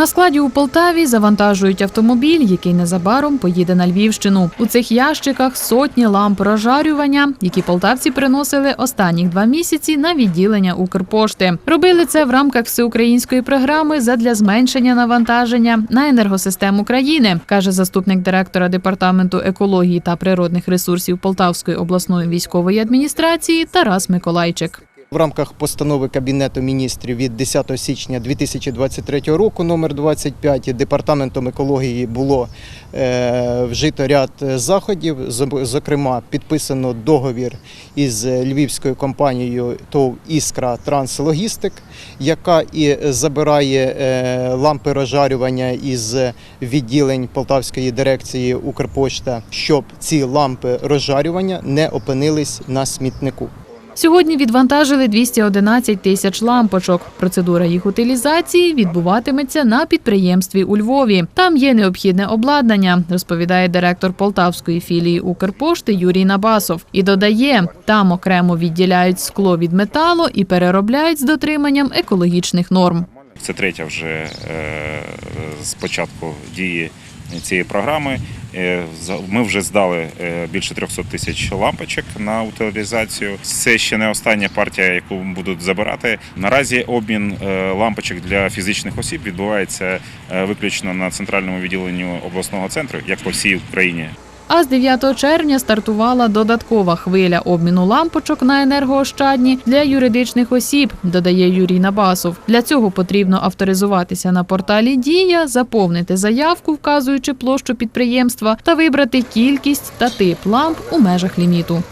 На складі у Полтаві завантажують автомобіль, який незабаром поїде на Львівщину. У цих ящиках сотні ламп розжарювання, які полтавці приносили останніх два місяці на відділення Укрпошти. Робили це в рамках всеукраїнської програми задля зменшення навантаження на енергосистему країни, каже заступник директора департаменту екології та природних ресурсів Полтавської обласної військової адміністрації Тарас Миколайчик. В рамках постанови Кабінету міністрів від 10 січня 2023 року номер 25 департаментом екології було е, вжито ряд заходів. Зокрема, підписано договір із львівською компанією ТОВ Іскра Транслогістик, яка і забирає е, лампи розжарювання із відділень Полтавської дирекції Укрпошта, щоб ці лампи розжарювання не опинились на смітнику. Сьогодні відвантажили 211 тисяч лампочок. Процедура їх утилізації відбуватиметься на підприємстві у Львові. Там є необхідне обладнання, розповідає директор полтавської філії Укрпошти Юрій Набасов. І додає, там окремо відділяють скло від металу і переробляють з дотриманням екологічних норм. Це третя вже е, з початку дії цієї програми. Е, Ми вже здали е, більше 300 тисяч лампочок на утилізацію. Це ще не остання партія, яку будуть забирати. Наразі обмін е, лампочок для фізичних осіб відбувається виключно на центральному відділенні обласного центру, як по всій Україні. А з 9 червня стартувала додаткова хвиля обміну лампочок на енергоощадні для юридичних осіб, додає Юрій Набасов. Для цього потрібно авторизуватися на порталі Дія, заповнити заявку, вказуючи площу підприємства, та вибрати кількість та тип ламп у межах ліміту.